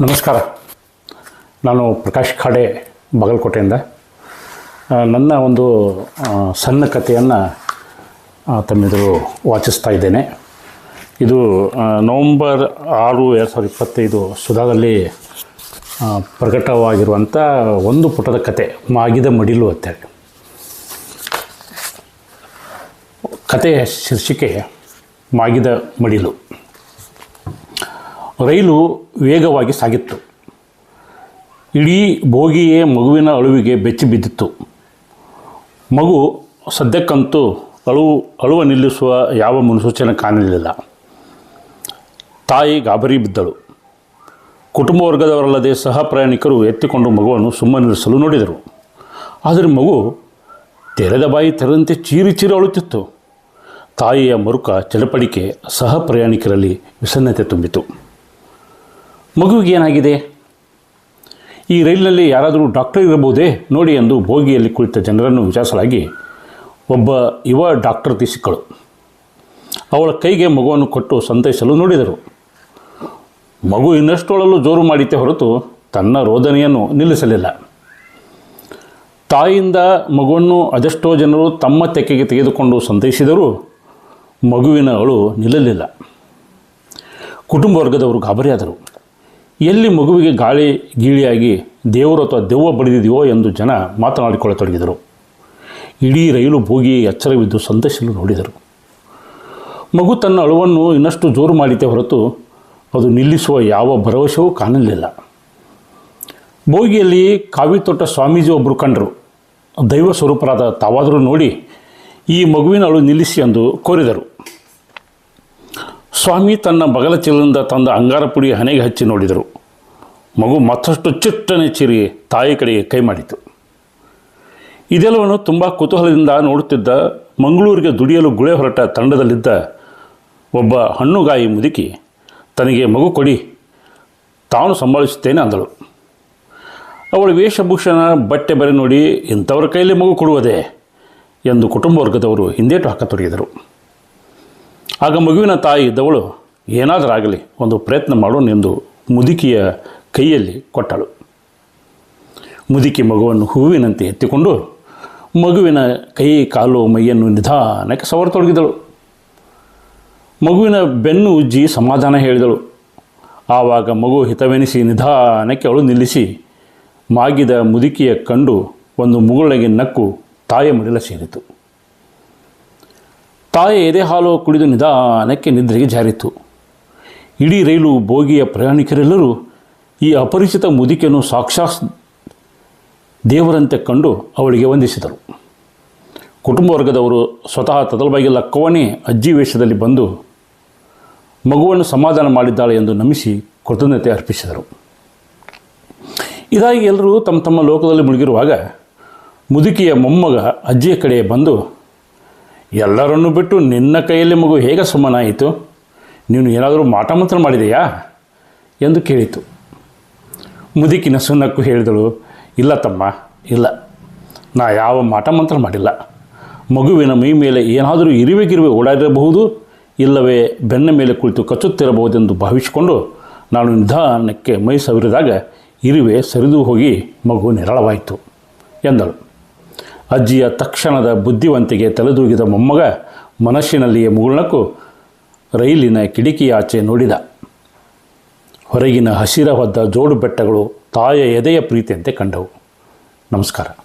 ನಮಸ್ಕಾರ. ನಾನು ಪ್ರಕಾಶ್ ಖಾಡೆ, ಬಾಗಲಕೋಟೆಯಿಂದ. ನನ್ನ ಒಂದು ಸಣ್ಣ ಕಥೆಯನ್ನು ತಮ್ಮೆದುರು ವಾಚಿಸ್ತಾ ಇದ್ದೇನೆ. ಇದು ನವಂಬರ್ ಆರು, ಎರಡು ಸಾವಿರದ ಇಪ್ಪತ್ತೈದು ಸುಧಾದಲ್ಲಿ ಪ್ರಕಟವಾಗಿರುವಂಥ ಒಂದು ಪುಟದ ಕತೆ, ಮಾಗಿದ ಮಡಿಲು ಅಂತೇಳಿ ಕತೆಯ ಶೀರ್ಷಿಕೆ, ಮಾಗಿದ ಮಡಿಲು. ರೈಲು ವೇಗವಾಗಿ ಸಾಗಿತ್ತು. ಇಡೀ ಬೋಗಿಯೇ ಮಗುವಿನ ಅಳುವಿಗೆ ಬೆಚ್ಚಿ ಬಿದ್ದಿತ್ತು. ಮಗು ಸದ್ಯಕ್ಕಂತೂ ಅಳುವು ಅಳುವ ನಿಲ್ಲಿಸುವ ಯಾವ ಮುನ್ಸೂಚನೆ ಕಾಣಲಿಲ್ಲ. ತಾಯಿ ಗಾಬರಿ ಬಿದ್ದಳು. ಕುಟುಂಬ ವರ್ಗದವರಲ್ಲದೆ ಸಹ ಪ್ರಯಾಣಿಕರು ಎತ್ತಿಕೊಂಡು ಮಗುವನ್ನು ಸುಮ್ಮನಿರಿಸಲು ನೋಡಿದರು. ಆದರೆ ಮಗು ತೆರೆದ ಬಾಯಿ ತೆರೆದಂತೆ ಚೀರಿ ಚೀರಿ ಅಳುತ್ತಿತ್ತು. ತಾಯಿಯ ಮರುಕ ಚಡಪಡಿಕೆ ಸಹ ಪ್ರಯಾಣಿಕರಲ್ಲಿ ವಿಸನ್ನತೆ ತುಂಬಿತು. ಮಗುವಿಗೆ ಏನಾಗಿದೆ? ಈ ರೈಲಿನಲ್ಲಿ ಯಾರಾದರೂ ಡಾಕ್ಟರ್ ಇರಬಹುದೇ? ನೋಡಿ ಎಂದು ಬೋಗಿಯಲ್ಲಿ ಕುಳಿತ ಜನರನ್ನು ವಿಚಾರಿಸಲಾಗಿ ಒಬ್ಬ ಯುವ ಡಾಕ್ಟರ್ ಸಿಕ್ಕಳು ಅವಳ ಕೈಗೆ ಮಗುವನ್ನು ಕೊಟ್ಟು ಸಂತೈಸಲು ನೋಡಿದರು. ಮಗು ಇನ್ನಷ್ಟೊಳಲು ಜೋರು ಮಾಡಿತೆ ಹೊರತು ತನ್ನ ರೋದನೆಯನ್ನು ನಿಲ್ಲಿಸಲಿಲ್ಲ. ತಾಯಿಯಿಂದ ಮಗುವನ್ನು ಅದೆಷ್ಟೋ ಜನರು ತಮ್ಮ ತೆಕ್ಕೆಗೆ ತೆಗೆದುಕೊಂಡು ಸಂತೈಸಿದರೂ ಮಗುವಿನ ಅಳು ನಿಲ್ಲಲಿಲ್ಲ. ಕುಟುಂಬ ವರ್ಗದವರು ಗಾಬರಿಯಾದರು. ಎಲ್ಲಿ ಮಗುವಿಗೆ ಗಾಳಿ ಗೀಳಿಯಾಗಿ ದೇವರು ಅಥವಾ ದೆವ್ವ ಬಡಿದಿದೆಯೋ ಎಂದು ಜನ ಮಾತನಾಡಿಕೊಳ್ಳತೊಡಗಿದರು. ಇಡೀ ರೈಲು ಬೋಗಿ ಎಚ್ಚರವಿದ್ದು ಸಂತಸಲು ನೋಡಿದರು. ಮಗು ತನ್ನ ಅಳುವನ್ನು ಇನ್ನಷ್ಟು ಜೋರು ಮಾಡಿತೆ ಹೊರತು ಅದು ನಿಲ್ಲಿಸುವ ಯಾವ ಭರವಸೆಯೂ ಕಾಣಲಿಲ್ಲ. ಬೋಗಿಯಲ್ಲಿ ಕಾವಿ ತೊಟ್ಟ ಸ್ವಾಮೀಜಿ ಒಬ್ಬರು ಕಂಡರು. ದೈವ ಸ್ವರೂಪರಾದ ತಾವಾದರೂ ನೋಡಿ ಈ ಮಗುವಿನ ಅಳು ನಿಲ್ಲಿಸಿ ಎಂದು ಕೋರಿದರು. ಸ್ವಾಮಿ ತನ್ನ ಬಗಲ ಚೀಲದಿಂದ ತಂದ ಅಂಗಾರ ಪುಡಿ ಹಣೆಗೆ ಹಚ್ಚಿ ನೋಡಿದರು. ಮಗು ಮತ್ತಷ್ಟು ಚಿಟ್ಟನೆ ಚಿರಿ ತಾಯಿ ಕಡೆಗೆ ಕೈ ಮಾಡಿತು. ಇದೆಲ್ಲವನ್ನು ತುಂಬ ಕುತೂಹಲದಿಂದ ನೋಡುತ್ತಿದ್ದ ಮಂಗಳೂರಿಗೆ ದುಡಿಯಲು ಗುಳೆ ಹೊರಟ ತಂಡದಲ್ಲಿದ್ದ ಒಬ್ಬ ಹಣ್ಣುಗಾಯಿ ಮುದುಕಿ ತನಗೆ, ಮಗು ಕೊಡಿ, ತಾನು ಸಂಭಾಳಿಸುತ್ತೇನೆ ಅಂದಳು. ಅವಳು ವೇಷಭೂಷಣ, ಬಟ್ಟೆ ಬರೆ ನೋಡಿ, ಇಂಥವ್ರ ಕೈಯಲ್ಲಿ ಮಗು ಕೊಡುವುದೇ? ಎಂದು ಕುಟುಂಬ ವರ್ಗದವರು ಹಿಂದೇಟು ಹಾಕತೊಡಗಿದರು. ಆಗ ಮಗುವಿನ ತಾಯಿ ಇದ್ದವಳು ಏನಾದರೂ ಆಗಲಿ, ಒಂದು ಪ್ರಯತ್ನ ಮಾಡೋಣ ಎಂದು ಮುದುಕಿಯ ಕೈಯಲ್ಲಿ ಕೊಟ್ಟಳು. ಮುದುಕಿ ಮಗುವನ್ನು ಹೂವಿನಂತೆ ಎತ್ತಿಕೊಂಡು ಮಗುವಿನ ಕೈ, ಕಾಲು, ಮೈಯನ್ನು ನಿಧಾನಕ್ಕೆ ಸವರತೊಡಗಿದಳು. ಮಗುವಿನ ಬೆನ್ನು ಉಜ್ಜಿ ಸಮಾಧಾನ ಹೇಳಿದಳು. ಆವಾಗ ಮಗು ಹಿತವೆನಿಸಿ ನಿಧಾನಕ್ಕೆ ಅವಳು ನಿಲ್ಲಿಸಿ ಮಾಗಿದ ಮುದುಕಿಯ ಕಂಡು ಒಂದು ಮುಗುಳಗೆ ನಕ್ಕು ತಾಯಿಯ ಮಡಿಲ ಸೇರಿತು. ತಾಯಿ ಎದೆ ಹಾಲು ಕುಡಿದು ನಿಧಾನಕ್ಕೆ ನಿದ್ರೆಗೆ ಜಾರಿತು ಇಡೀ ರೈಲು ಬೋಗಿಯ ಪ್ರಯಾಣಿಕರೆಲ್ಲರೂ ಈ ಅಪರಿಚಿತ ಮುದುಕಿಯನ್ನು ಸಾಕ್ಷಾತ್ ದೇವರಂತೆ ಕಂಡು ಅವಳಿಗೆ ವಂದಿಸಿದರು. ಕುಟುಂಬ ವರ್ಗದವರು ಸ್ವತಃ ತದಲ್ಬಾಗಿಲ್ಲ ಕವಣೆ ಅಜ್ಜಿ ವೇಷದಲ್ಲಿ ಬಂದು ಮಗುವನ್ನು ಸಮಾಧಾನ ಮಾಡಿದ್ದಾಳೆ ಎಂದು ನಮಿಸಿ ಕೃತಜ್ಞತೆ ಅರ್ಪಿಸಿದರು. ಇದಾಗಿ ಎಲ್ಲರೂ ತಮ್ಮ ತಮ್ಮ ಲೋಕದಲ್ಲಿ ಮುಳುಗಿರುವಾಗ ಮುದುಕಿಯ ಮೊಮ್ಮಗ ಅಜ್ಜಿಯ ಕಡೆ ಬಂದು ಎಲ್ಲರನ್ನು ಬಿಟ್ಟು ನಿನ್ನ ಕೈಯಲ್ಲಿ ಮಗು ಹೇಗೆ ಸುಮ್ಮನಾಯಿತು? ನೀನು ಏನಾದರೂ ಮಾಟಮಂತ್ರ ಮಾಡಿದೆಯಾ? ಎಂದು ಕೇಳಿತು. ಮುದುಕಿನ ಸುನ್ನಕ್ಕು ಹೇಳಿದಳು, ಇಲ್ಲ ತಮ್ಮ, ಇಲ್ಲ. ನಾ ಯಾವ ಮಾಟಮಂತ್ರ ಮಾಡಿಲ್ಲ. ಮಗುವಿನ ಮೈ ಮೇಲೆ ಏನಾದರೂ ಇರುವೆಗಿರುವೆ ಓಡಾಡಿರಬಹುದು, ಇಲ್ಲವೇ ಬೆನ್ನ ಮೇಲೆ ಕುಳಿತು ಕಚ್ಚುತ್ತಿರಬಹುದೆಂದು ಭಾವಿಸಿಕೊಂಡು ನಾನು ನಿಧಾನಕ್ಕೆ ಮೈ ಸವಿರಿದಾಗ ಇರುವೆ ಸರಿದು ಹೋಗಿ ಮಗು ನಿರಳವಾಯಿತು ಎಂದಳು. ಅಜ್ಜಿಯ ತಕ್ಷಣದ ಬುದ್ಧಿವಂತಿಗೆ ತಲೆದೂಗಿದ ಮೊಮ್ಮಗ ಮನಸ್ಸಿನಲ್ಲಿಯೇ ಮುಗುಳ್ನಕ್ಕು ರೈಲಿನ ಕಿಡಿಕಿಯಾಚೆ ನೋಡಿದ. ಹೊರಗಿನ ಹಸಿರ ಹೊದ್ದ ಜೋಡು ಬೆಟ್ಟಗಳು ತಾಯ ಎದೆಯ ಪ್ರೀತಿಯಂತೆ ಕಂಡವು. ನಮಸ್ಕಾರ.